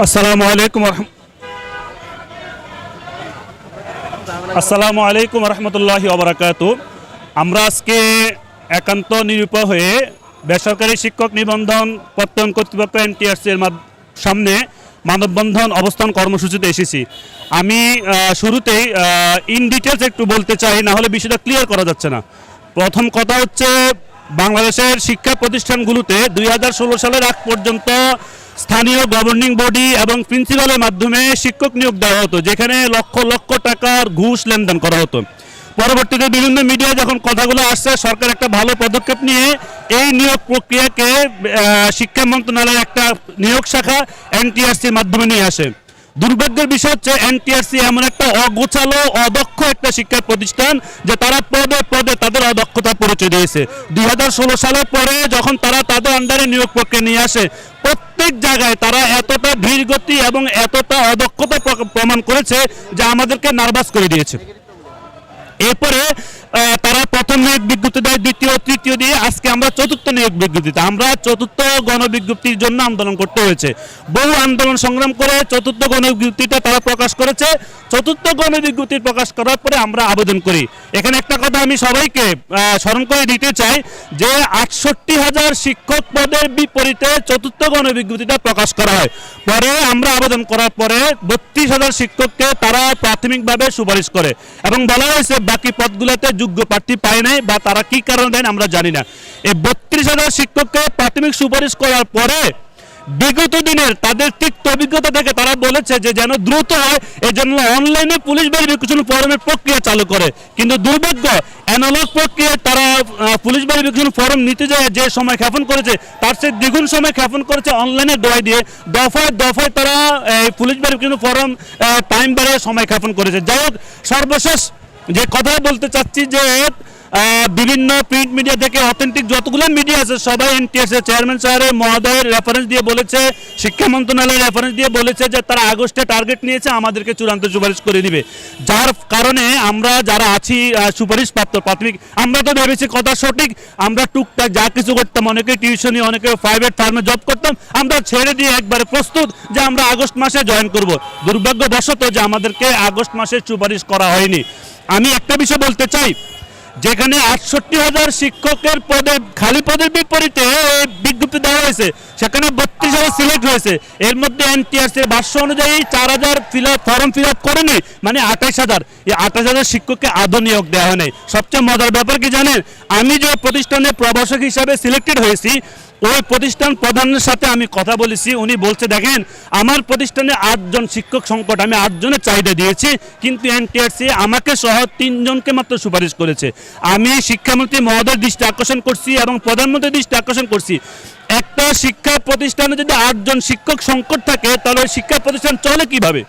আসসালামু আলাইকুম আসসালামু আলাইকুম রহমতুল্লাহি ওবরাকাতু। আমরা আজকে একান্ত নিরূপা হয়ে বেসরকারি শিক্ষক নিবন্ধন প্রত্যয়ন কর্তৃপক্ষ এনটিআরসি এর মাধ- সামনে মানববন্ধন অবস্থান কর্মসূচিতে এসেছি। আমি শুরুতেই ইন ডিটেলস একটু বলতে চাই, না হলে বিষয়টা ক্লিয়ার করা যাচ্ছে না। প্রথম কথা হচ্ছে, বাংলাদেশের শিক্ষা প্রতিষ্ঠানগুলোতে দুই হাজার ষোলো সালের আগ পর্যন্ত স্থানীয় গভর্নিং বডি এবং প্রিন্সিপালের মাধ্যমে শিক্ষক নিয়োগ দেওয়া হতো, যেখানে লক্ষ লক্ষ টাকার ঘুষ লেনদেন করা হতো। পরবর্তীতে বিভিন্ন মিডিয়া যখন কথাগুলো আসছে, সরকার একটা ভালো পদক্ষেপ নিয়ে এই নিয়োগ প্রক্রিয়াকে শিক্ষা মন্ত্রণালয়ের একটা নিয়োগ শাখা এনটিআরসির মাধ্যমে নিয়ে আসে। দুর্ভাগ্যের বিষয় হচ্ছে এনটিআরসি এমন একটা অগোছালো, অদক্ষ একটা শিক্ষা প্রতিষ্ঠান যে তারা পদে পদে তাদের অদক্ষতা পরিচয় দিয়েছে। দুই হাজার ষোলো সালের পরে যখন তারা তাদের আন্ডারে নিয়োগ প্রক্রিয়া নিয়ে আসে, প্রত্যেক জায়গায় তারা এতটা ধীর গতি এবং এতটা অদক্ষতা প্রমাণ করেছে যা আমাদেরকে নার্ভাস করে দিয়েছে। এরপরে তারা প্রথম নিয়োগ বিজ্ঞপ্তি দেয়, দ্বিতীয় তৃতীয় দিয়ে আজকে আমরা চতুর্থ নিয়োগ বিজ্ঞপ্তিতে। আমরা চতুর্থ গণবিজ্ঞপ্তির জন্য আন্দোলন করতে হয়েছে। বহু আন্দোলন সংগ্রাম করে চতুর্থ গণবিজ্ঞপ্তিটা তারা প্রকাশ করেছে। চতুর্থ গণবিজ্ঞপ্তি প্রকাশ করার পরে আমরা আবেদন করি। এখানে একটা কথা আমি সবাইকে স্মরণ করে দিতে চাই যে আটষট্টি হাজার শিক্ষক পদের বিপরীতে চতুর্থ গণবিজ্ঞপ্তিটা প্রকাশ করা হয়। পরে আমরা আবেদন করার পরে বত্রিশ হাজার শিক্ষককে তারা প্রাথমিকভাবে সুপারিশ করে এবং বলা হয়েছে বাকি পদগুলোতে যোগ্য প্রার্থী পায় নাই বা তারা কি কারণে দেন আমরা জানি না। এই বত্রিশ হাজার শিক্ষককে প্রাথমিক সুপারিশ করার পরে বিগত দিনের তাদের তিক্ত অভিজ্ঞতা থেকে তারা বলেছে যে যেন দ্রুত হয় এই জন্য অনলাইনে পুলিশ ভেরিফিকেশন ফর্মের প্রক্রিয়া চালু করে। কিন্তু দুর্ভাগ্য অ্যানালগ প্রক্রিয়ায় তারা পুলিশ ভেরিফিকেশন ফর্ম নিতে যায় যে সময় খ্যাপন করেছে, তার চেয়ে দ্বিগুণ সময় খ্যাপন করেছে অনলাইনে দোয়াই দিয়ে। দফায় দফায় তারা পুলিশ ভেরিফিকেশন ফর্ম টাইম বাড়িয়ে সময় খ্যাপন করেছে। যাই হোক, সর্বশেষ যে কথা বলতে চাচ্ছি যে বিভিন্ন প্রিন্ট মিডিয়া থেকে অথেন্টিক যতগুলো মিডিয়া আছে, সবাই এনটিএস চেয়ারম্যান স্যারের মহোদয়ের রেফারেন্স দিয়ে বলেছে, শিক্ষা মন্ত্রণালয়ের রেফারেন্স দিয়ে বলেছে যে তারা আগস্টে টার্গেট নিয়েছে, আমাদেরকে চূড়ান্ত সুপারিশ করে দিবে। যার কারণে আমরা যারা আছি সুপারিশ প্রাপ্ত প্রাথমিক, আমরা তো ভেবেছি কথা সঠিক, আমরা টুকটাক যা কিছু করতাম, অনেকে টিউশনি অনেকে প্রাইভেট ফার্মে জব করতাম, আমরা ছেড়ে দিয়ে একবারে প্রস্তুত যে আমরা আগস্ট মাসে জয়েন করব। দুর্ভাগ্যবশত যে আমাদেরকে আগস্ট মাসে সুপারিশ করা হয়নি। আমি একটা বিষয় বলতে চাই যেখানে আটষট্টি হাজার শিক্ষকের পদে খালি পদের বিপরীতে বিজ্ঞপ্তি দেওয়া হয়েছে। সেখানে সিলেক্ট হয়েছে। এর মধ্যে এনটিআরসির ভাষ্য অনুযায়ী চার হাজার ফিল ফর্ম ফিল আপ করেনি মানে আঠাশ হাজার। এই আঠাশ হাজার শিক্ষককে আদৌ নিয়োগ দেওয়া হয়নি সবচেয়ে মজার ব্যাপার কি জানেন? আমি যে প্রতিষ্ঠানে প্রভাষক হিসাবে সিলেক্টেড হয়েছি, ওই প্রতিষ্ঠান প্রধানের সাথে আমি কথা বলেছি। উনি বলছে, দেখেন, আমার প্রতিষ্ঠানে আটজন শিক্ষক সংকট, আমি আটজনের চাহিদা দিয়েছি, কিন্তু এনটিআরসি আমাকে সহ তিনজনকে মাত্র সুপারিশ করেছে। আমি শিক্ষামন্ত্রী মহোদয়ের দৃষ্টি আকর্ষণ করছি এবং প্রধানমন্ত্রীর দৃষ্টি আকর্ষণ করছি। একটা শিক্ষা প্রতিষ্ঠানে যদি আটজন শিক্ষক সংকট থাকে, তাহলে শিক্ষা প্রতিষ্ঠান চলে কীভাবে?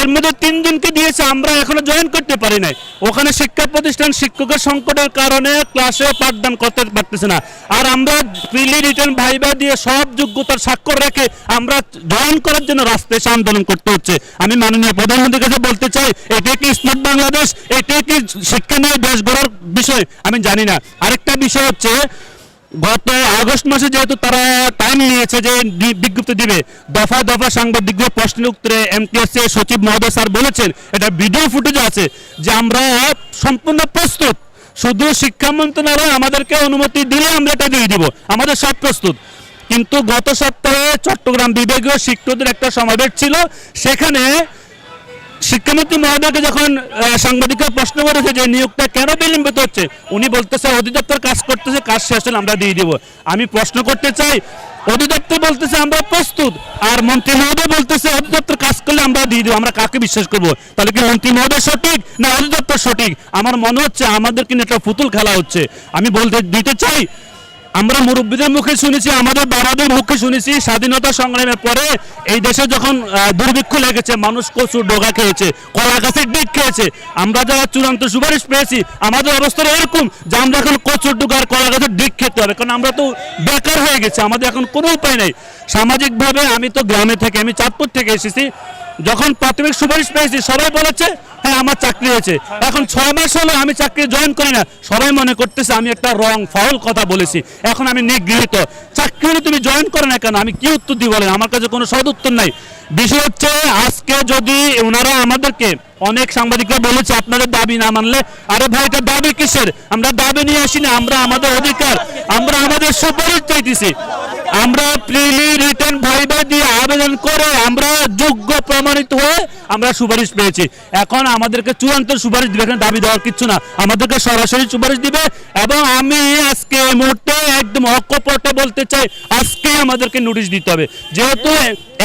এর মধ্যে তিনজনকে দিয়েছে, আমরা এখনও জয়েন করতে পারি নাই। ওখানে শিক্ষা প্রতিষ্ঠান শিক্ষকের সংকটের কারণে ক্লাসে পাঠদান করতে পারতেছে না। আর আমরা প্রিলি রিটার্ন ভাইবা দিয়ে সব যোগ্যতার স্বাক্ষর রেখে আমরা জয়েন করার জন্য রাস্তায় এসে আন্দোলন করতে হচ্ছে। আমি মাননীয় প্রধানমন্ত্রীর কাছে বলতে চাই, এটা কি স্মার্ট বাংলাদেশ? এটা কি শিক্ষা নিয়ে দেশ গড়ার বিষয়? আমি জানি না। আরেকটা বিষয় হচ্ছে গত আগস্ট মাসে যেহেতু তারা টাইম নিয়েছে যে বিজ্ঞপ্তি দিবে, দফা দফা সাংবাদিকদের প্রশ্নের উত্তরে এমটিএসসি সচিব মহোদয় স্যার বলেছেন, এটা ভিডিও ফুটেজ আছে যে আমরা সম্পূর্ণ প্রস্তুত। শুধু শিক্ষা মন্ত্রণালয় আমাদেরকে অনুমতি দিলে আমরা এটা দিয়ে দিব, আমাদের সব প্রস্তুত। কিন্তু গত সপ্তাহে চট্টগ্রাম বিভাগীয় শিক্ষকদের একটা সমাবেশ ছিল, সেখানে শিক্ষামন্ত্রী মহোদয়কে যখন সাংবাদিকরা প্রশ্ন করেছে যে নিয়োগটা কেন বিলম্বিত হচ্ছে, উনি বলতেছে, অধিদপ্তর কাজ করতেছে, কাজ শেষ হলে আমরা দিয়ে দিব। আমি প্রশ্ন করতে চাই, অধিদপ্তর বলতেছে আমরা প্রস্তুত, আর মন্ত্রী মহোদয় বলতেছে, অধিদপ্তর কাজ করলে আমরা দিয়ে দেবো, আমরা কাকে বিশ্বাস করব? তাহলে কি মন্ত্রী মহোদয় সঠিক, না অধিদপ্তর সঠিক? আমার মনে হচ্ছে আমাদের কিন্তু একটা পুতুল খেলা হচ্ছে। আমি বলতে দিতে চাই আমরা মুরব্বীদের মুখে শুনেছি, আমাদের বাবাদের মুখে শুনেছি, স্বাধীনতা সংগ্রামের পরে এই দেশে যখন দুর্ভিক্ষ লেগেছে, মানুষ কচুর ডোগা খেয়েছে, কলা গাছের ডিক খেয়েছে, আমরা যারা চূড়ান্ত সুপারিশ পেয়েছি, আমাদের অবস্থাটা এরকম যে আমরা এখন কচুর ডোগা আর কলা গাছের ডিক খেতে হবে, কারণ আমরা তো বেকার হয়ে গেছি, আমাদের এখন কোনো উপায় নেই। সামাজিকভাবে আমি তো গ্রামে থেকে, আমি চাঁদপুর থেকে এসেছি, যখন প্রাথমিক সুপারিশ পেয়েছি, সবাই বলেছে হ্যাঁ আমার চাকরি হয়েছে। এখন ছয় মাস হলো আমি চাকরি জয়েন করি না। সবাই মনে করতেছে আমি একটা রং, ফাউল কথা বলেছি। এখন আমি নিগৃহীত। চাকরি তুমি জয়েন করে না কেন? আমি কি উত্তর দিই বলেন? আমার কাছে কোনো সদ উত্তর নাই। বিষয় হচ্ছে, আজকে যদি ওনারা আমাদেরকে অনেক সাংবাদিকরা বলেছে, আপনাদের দাবি না মানলে, আরে ভাই, এটা দাবি কিসের? আমরা দাবি নিয়ে আসি না আমরা আমাদের অধিকার, আমরা আমাদের সুপারিশ চাইতেছি। আমরা প্রিলি রিটার্ন ভাইবা দিয়ে আবেদন করে আমরা যোগ্য প্রমাণিত হয়ে আমরা সুপারিশ পেয়েছি। এখন আমাদেরকে চূড়ান্ত সুপারিশ দিবে, এখানে দাবি দেওয়ার কিছু না। আমাদেরকে সরাসরি সুপারিশ দিবে এবং আমি আজকে এই মুহূর্তে একদম অকপটে বলতে চাই, আজকে আমাদেরকে নোটিশ দিতে হবে। যেহেতু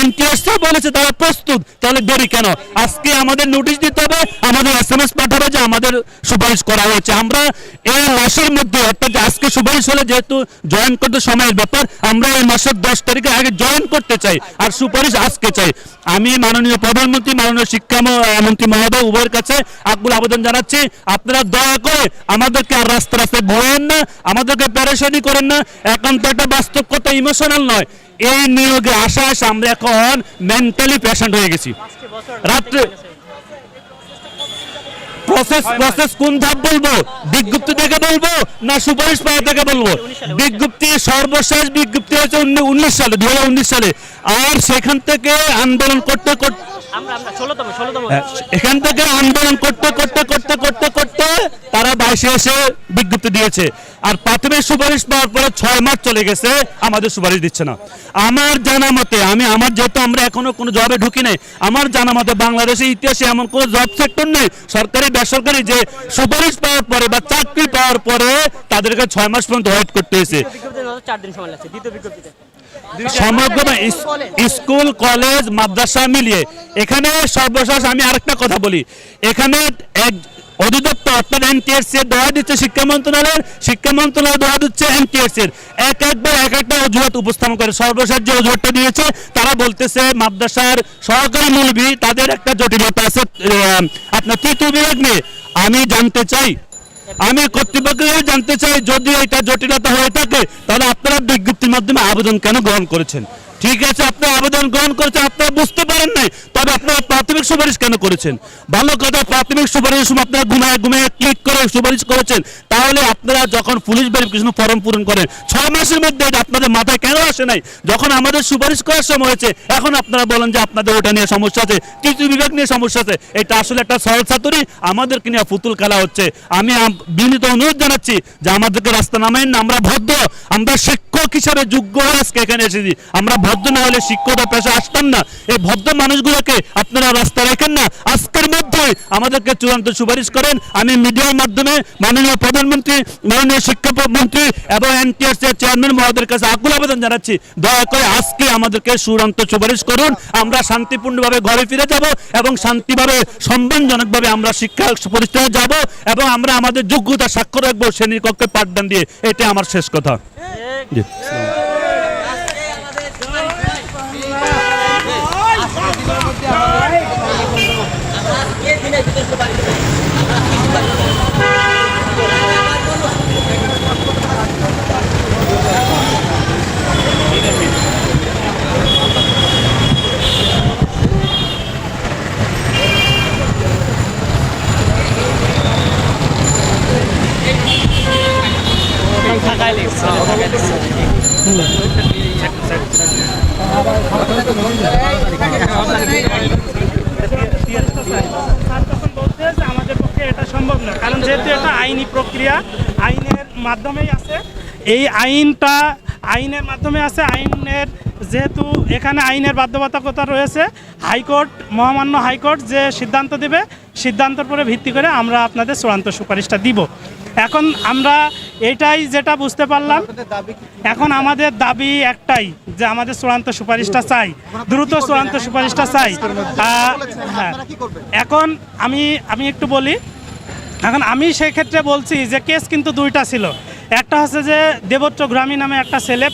এনটিএসসি বলেছে তারা প্রস্তুত। তাহলে দেরি কেন? আজকে আমাদের নোটিশ দিতে হবে, আমাদের এস এম এস পাঠাবে যে আমাদের সুপারিশ করা হয়েছে। আমরা এই মাসের মধ্যে, অর্থাৎ আজকে সুপারিশ হলে যেহেতু জয়েন করতে সময়ের ব্যাপার, আমরা এই মাসের দশ তারিখে আগে জয়েন করতে চাই আর সুপারিশ আজকে চাই। আমি মাননীয় প্রধানমন্ত্রী, মাননীয় শিক্ষা ম- মন্ত্রী মহোদয়, উভয়ের কাছে আকুল আবেদন জানাচ্ছি, আপনারা দয়া করে আমাদেরকে আর রাস্তা রাস্তায় ঘোরেন না, আমাদেরকে প্যারেশানি করেন না। এখন তো একটা বাস্তব কথা ইমোশনাল নয়। এই নিয়োগে আসা আসা আমরা এখন মেন্টালি পেশেন্ট হয়ে গেছি। রাত্রে প্রসেস প্রসেস কোন ধাপ বলব? বিজ্ঞপ্তি থেকে বলব না সুপারিশ পাওয়া থেকে বলব? বিজ্ঞপ্তি সর্বশেষ বিজ্ঞপ্তি হয়েছে উনিশ সালে দু সালে। আর সেখান থেকে আন্দোলন করতে করতে হ্যাঁ, এখান থেকে আন্দোলন করতে করতে করতে করতে করতে তারা বাইশে এসে বিজ্ঞপ্তি দিয়েছে। আর প্রাথমিক সুপারিশ পাওয়ার পরে ছয় মাস চলে গেছে, আমাদের সুপারিশ দিচ্ছে না। আমার জানা মতে, আমি আমার যেহেতু আমরা এখনও কোনো জবে ঢুকি নাই, আমার জানা মতে বাংলাদেশের ইতিহাসে এমন কোনো জব সেক্টর নেই, সরকারি, বেসরকারি যে সুপারিশ পাওয়ার পরে বা চাকরি পাওয়ার পরে তাদেরকে ছয় মাস পর্যন্ত ওয়েট করতে হয়েছে। চার দিন সময় লাগছে, দ্বিতীয় বিজ্ঞপ্তিতে। সমগ্র স্কুল কলেজ মাদ্রাসা মিলিয়ে এখানে সর্বশেষ আমি আরেকটা কথা বলি। এখানে এক অধিদপ্তর অর্থাৎ এনটিএসসি এর দেওয়া দিচ্ছে শিক্ষা মন্ত্রণালয়ের শিক্ষা মন্ত্রণালয় দেওয়া দিচ্ছে এনটিএসসি এর। এক একবার এক একটা অজুহাত উপস্থাপন করে সর্বশেষ যে অজুহাতটা দিয়েছে তারা বলতেছে মাদ্রাসার সহকারী মূলবি তাদের একটা জটিলতা আছে। আপনার তৃতীয় বিভাগ নিয়ে আমি জানতে চাই আমি কর্তৃপক্ষকে জানতে চাই, যদি এটা জটিলতা হয়ে থাকে, তাহলে আপনারা বিজ্ঞপ্তির মাধ্যমে আবেদন কেন গ্রহণ করেছেন? ঠিক আছে আপনারা আবেদন গ্রহণ করেছেন আপনারা বুঝতে পারেন নাই, তবে আপনারা প্রাথমিক সুপারিশ কেন করেছেন? ভালো কথা, প্রাথমিক সুপারিশের সময় আপনারা ঘুমায় ঘুমিয়ে ক্লিক করে সুপারিশ করেছেন, তাহলে আপনারা যখন পুলিশ ভেরিফিকেশন ফর্ম পূরণ করেন, ছয় মাসের মধ্যে আপনাদের মাথায় কেন আসে নাই? যখন আমাদের সুপারিশ করার সময় হয়েছে, এখন আপনারা বলেন যে আপনাদের ওটা নিয়ে সমস্যা আছে তৃতীয় বিভাগ নিয়ে সমস্যা আছে, এটা আসলে একটা সরল ছাত্রী আমাদেরকে নিয়ে পুতুল খেলা হচ্ছে। আমি বিনীত অনুরোধ জানাচ্ছি যে আমাদেরকে রাস্তা নামেন না, আমরা ভদ্র, আমরা শিক্ষক হিসাবে যোগ্য আজকে এখানে এসেছি, আমরা ভদ্র না হলে শিক্ষকতা পেশা আসতাম না। এই ভদ্র মানুষগুলোকে আপনারা রাস্তা রাখেন না। আজকের মধ্যে আমাদেরকে চূড়ান্ত সুপারিশ করেন। আমি মিডিয়ার মাধ্যমে মাননীয় প্রধানমন্ত্রী, মাননীয় শিক্ষা মন্ত্রী এবং এনটিএস এর চেয়ারম্যান মহোদয়ের কাছে আকুল আবেদন জানাচ্ছি। দয়া করে আজকে আমাদেরকে চূড়ান্ত সুপারিশ করুন। আমরা শান্তিপূর্ণভাবে ঘরে ফিরে যাব এবং শান্তিভাবে, সম্মানজনকভাবে আমরা শিক্ষা প্রতিষ্ঠানে যাব এবং আমরা আমাদের যোগ্যতা স্বাক্ষর রাখব শ্রেণির কক্ষে পাঠদান দিয়ে। এটা আমার শেষ কথা। জি। থাকায় লেগেছে বলছে যে আমাদের পক্ষে এটা সম্ভব না কারণ যেহেতু এটা আইনি প্রক্রিয়া আইনের মাধ্যমেই আছে এই আইনটা আইনের মাধ্যমে আছে আইনের যেহেতু এখানে আইনের বাধ্যবাধকতা রয়েছে হাইকোর্ট মহামান্য হাইকোর্ট যে সিদ্ধান্ত দেবে সিদ্ধান্তের উপরে ভিত্তি করে আমরা আপনাদের চূড়ান্ত সুপারিশটা দিব। এখন আমরা এটাই যেটা বুঝতে পারলাম। এখন আমাদের দাবি একটাই, যে আমাদের চূড়ান্ত সুপারিশটা চাই। দ্রুত চূড়ান্ত সুপারিশটা চাই। হ্যাঁ। এখন আমি আমি একটু বলি, এখন আমি সেক্ষেত্রে বলছি যে কেস কিন্তু দুইটা ছিল। একটা হচ্ছে যে দেবত্র গ্রামী নামে একটা ছেলে